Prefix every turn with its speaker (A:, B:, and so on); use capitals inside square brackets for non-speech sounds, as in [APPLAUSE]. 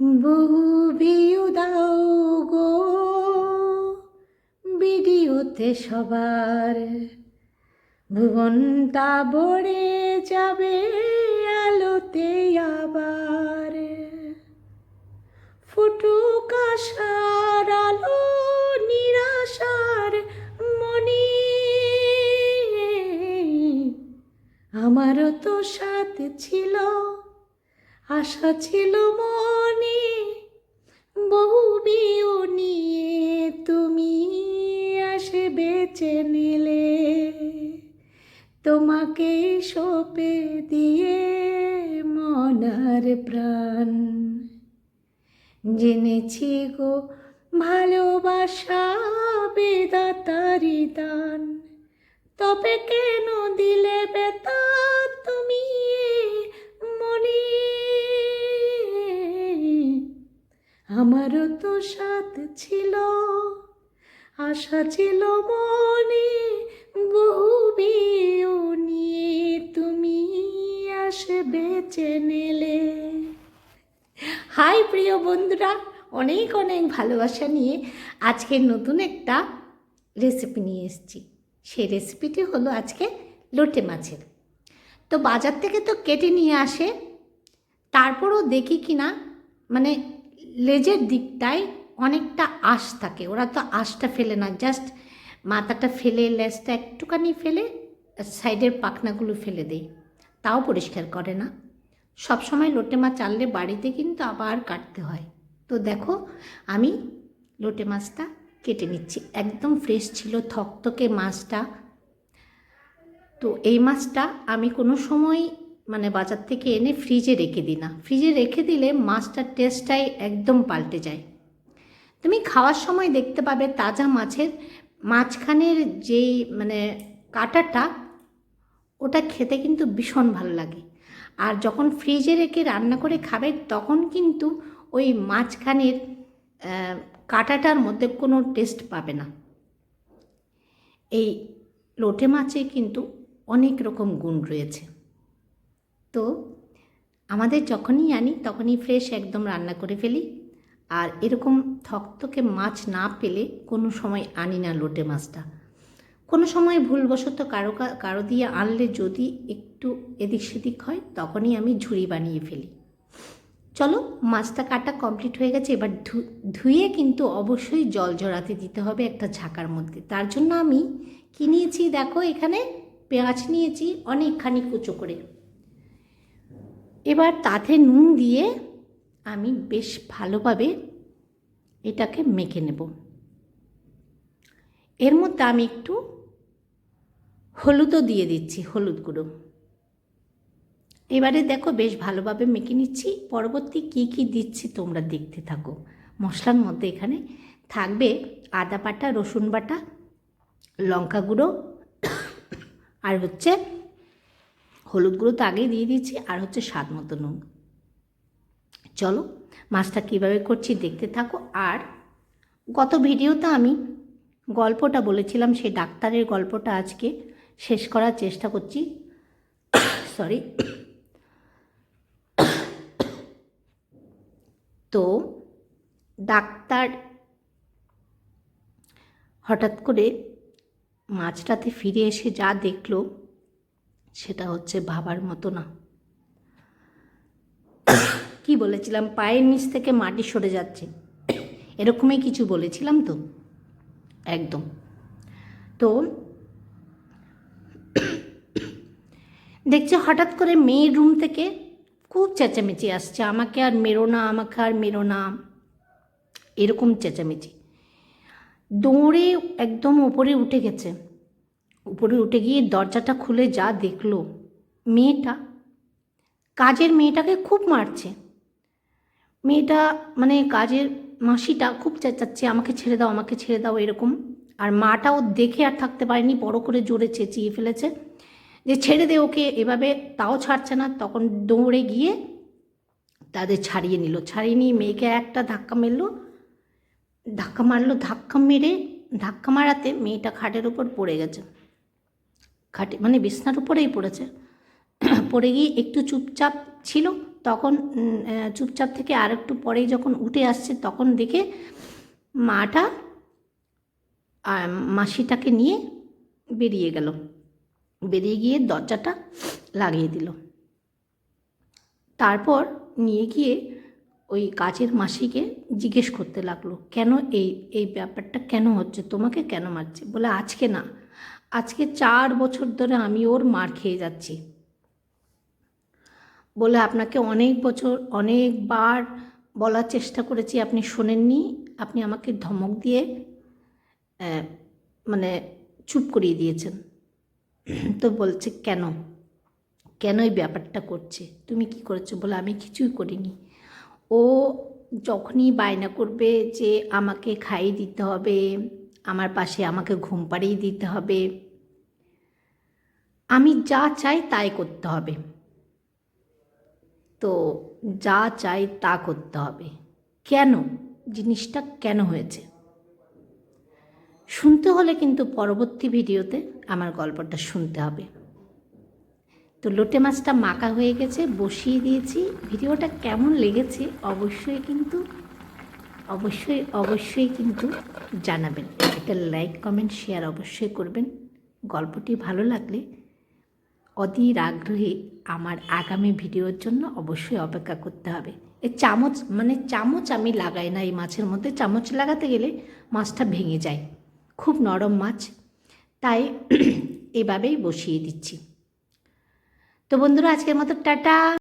A: বহু ভিউ দাও গো, ভিডিওতে সবার। ভুবনটা ভরে যাবে আলোতে আবার। ফুটুক আশার আলো, নিরাশার মনে। আমারও তো সাথে ছিল আশা ছিল মনে, বহু বিও নিয়ে তুমি আসে বেছে নিলে। তোমাকে সপে দিয়ে মনার প্রাণ। জেনেছি গো ভালোবাসা বেদাতারি দান। তবে কেন দিলে বেতা তুমি আমারও তো সাথ ছিল, আশা ছিল মনে, বহু নিয়ে তুমি আসে বেছে নিলে হাই প্রিয় বন্ধুরা, অনেক অনেক ভালোবাসা নিয়ে আজকে নতুন একটা রেসিপি নিয়ে এসেছি। সেই রেসিপিটি হলো আজকে লোটে মাছের। তো বাজার থেকে তো কেটে নিয়ে আসে, তারপরও দেখি কি না মানে লেজের দিকটায় অনেকটা আঁশ থাকে। ওরা তো আঁশটা ফেলে না জাস্ট মাথাটা ফেলে, লেজটা একটুখানি ফেলে সাইডের পাখনাগুলো ফেলে দেয়। তাও পরিষ্কার করে না। সব সময় লোটে মাছ আনলে বাড়িতে কিন্তু আবার কাটতে হয়। তো দেখো, আমি লোটে মাছটা কেটে নিচ্ছি। একদম ফ্রেশ ছিল, থকথকে মাছটা। তো এই মাছটা আমি কোনো সময় মানে বাজার থেকে এনে ফ্রিজে রেখে দিই না। ফ্রিজে রেখে দিলে মাছটার টেস্টটাই একদম পাল্টে যায়। তুমি খাওয়ার সময় দেখতে পাবে তাজা মাছের মাঝখানের যেই মানে কাঁটাটা, ওটা খেতে কিন্তু ভীষণ ভালো লাগে। আর যখন ফ্রিজে রেখে রান্না করে খাবে, তখন কিন্তু ওই মাঝখানের কাঁটাটার মধ্যে কোনো টেস্ট পাবে না। এই লোটে মাছে কিন্তু অনেক রকম গুণ রয়েছে। তো আমাদের যখনই আনি, তখনই ফ্রেশ একদম রান্না করে ফেলি। আর এরকম থকথকে মাছ না পেলে কোনো সময় আনি না লোটে মাছটা। কোনো সময় ভুলবশত কারও কারও দিয়ে আনলে যদি একটু এদিক সেদিক হয়, তখনই আমি ঝুড়ি বানিয়ে ফেলি। চলো, মাছটা কাটা কমপ্লিট হয়ে গেছে। এবার ধুয়ে কিন্তু অবশ্যই জল জড়াতে দিতে হবে একটা ঝাঁকার মধ্যে। তার জন্য আমি কি নিয়েছি দেখো এখানে? পেঁয়াজ নিয়েছি, অনেকখানি কুচো করে। এবার তাতে নুন দিয়ে আমি বেশ ভালোভাবে এটাকে মেখে নেব। এর মধ্যে আমি একটু হলুদও দিয়ে দিচ্ছি, হলুদ গুঁড়ো। এবারে দেখো বেশ ভালোভাবে মেখে নিচ্ছি। পরবর্তী কি কি দিচ্ছি তোমরা দেখতে থাকো। মশলার মধ্যে এখানে থাকবে আদা বাটা, রসুন বাটা, লঙ্কা গুঁড়ো আর হচ্ছে হলুদ গুঁড়ো তো আগেই দিয়ে দিয়েছি, আর হচ্ছে স্বাদ মতো নুন। চলো, মাছটা কীভাবে করছি দেখতে থাকো, আর গত ভিডিওতে আমি গল্পটা বলেছিলাম, সেই ডাক্তারের গল্পটা আজকে শেষ করার চেষ্টা করছি। সরি। তো ডাক্তার হঠাৎ করে মাছটাতে ফিরে এসে যা দেখল সেটা হচ্ছে ভাবার মতো না। কি বলেছিলাম? পায়ের নিচ থেকে মাটি সরে যাচ্ছে। এরকমই কিছু বলেছিলাম তো? একদম। তো দেখছে হঠাৎ করে মেয়ের রুম থেকে খুব চেঁচামেচি আসছে। আমাকে আর মেরো না, আমাকে আর মেরো না। এরকম চেঁচামেচি। দৌড়ে একদম উপরে উঠে গেছে। উপরে উঠে গিয়ে দরজাটা খুলে যা দেখল, মেয়েটা, কাজের মেয়েটাকে খুব মারছে। মেয়েটা মানে কাজের মাসিটা খুব চেঁচাচ্ছে, আমাকে ছেড়ে দাও, আমাকে ছেড়ে দাও এরকম। আর মাটাও দেখে আর থাকতে পারেনি, বড় করে জোরে চেঁচিয়ে ফেলেছে যে ছেড়ে দে ওকে, এভাবে তাও ছাড়ছে না। তখন দৌড়ে গিয়ে তাদের ছাড়িয়ে নিল, ছাড়িয়ে নিয়ে মেয়েকে একটা ধাক্কা মেরলো, ধাক্কা মারলো, ধাক্কা মেরে ধাক্কা মারাতে মেয়েটা খাটের উপর পড়ে গেছে। খাটে মানে বিছনার উপরেই পড়েছে। পড়ে গিয়ে একটু চুপচাপ ছিল, তখন চুপচাপ থেকে আর একটু পরেই যখন উঠে আসছে, তখন দেখে মাটা মাসিটাকে নিয়ে বেরিয়ে গেল। বেরিয়ে গিয়ে দরজাটা লাগিয়ে দিল। তারপর নিয়ে গিয়ে ওই কাজের মাসিকে জিজ্ঞেস করতে লাগল, কেন এই এই ব্যাপারটা কেন হচ্ছে? তোমাকে কেন মারছে? বলে, আজকে না আজকে চার বছর ধরে আমি ওর মার খেয়ে যাচ্ছি। বলে আপনাকে অনেক বছর, অনেকবার বলার চেষ্টা করেছি, আপনি শোনেননি, আপনি আমাকে ধমক দিয়ে মানে চুপ করিয়ে দিয়েছেন। তো বলছে, কেন? কেন এই ব্যাপারটা করছে? তুমি কি করেছ? বলে, আমি কিছুই করিনি। ও যখনই বায়না করবে যে আমাকে খাইয়ে দিতে হবে আমার পাশে আমাকে ঘুম পাড়িয়ে দিতে হবে। আমি যা চাই তাই করতে হবে। তো যা চাই তা করতে হবে। কেন? জিনিসটা কেন হয়েছে? শুনতে হলে কিন্তু পরবর্তী ভিডিওতে আমার গল্পটা শুনতে হবে। তো লোটে মাছটা মাকা হয়ে গেছে, বসিয়ে দিয়েছি। ভিডিওটা কেমন লেগেছে অবশ্যই কিন্তু, অবশ্যই অবশ্যই কিন্তু জানাবেন। একটা লাইক কমেন্ট শেয়ার অবশ্যই করবেন। গল্পটি ভালো লাগলে অধীর আগ্রহে আমার আগামী ভিডিওর জন্য অবশ্যই অপেক্ষা করতে হবে। এই চামচ মানে চামচ আমি লাগাই না এই মাছের মধ্যে। চামচ লাগাতে গেলে মাছটা ভেঙে যায়। খুব নরম মাছ। তাই [CLEARS THROAT] এভাবেই বসিয়ে দিচ্ছি। তো বন্ধুরা, আজকের মতো টাটা।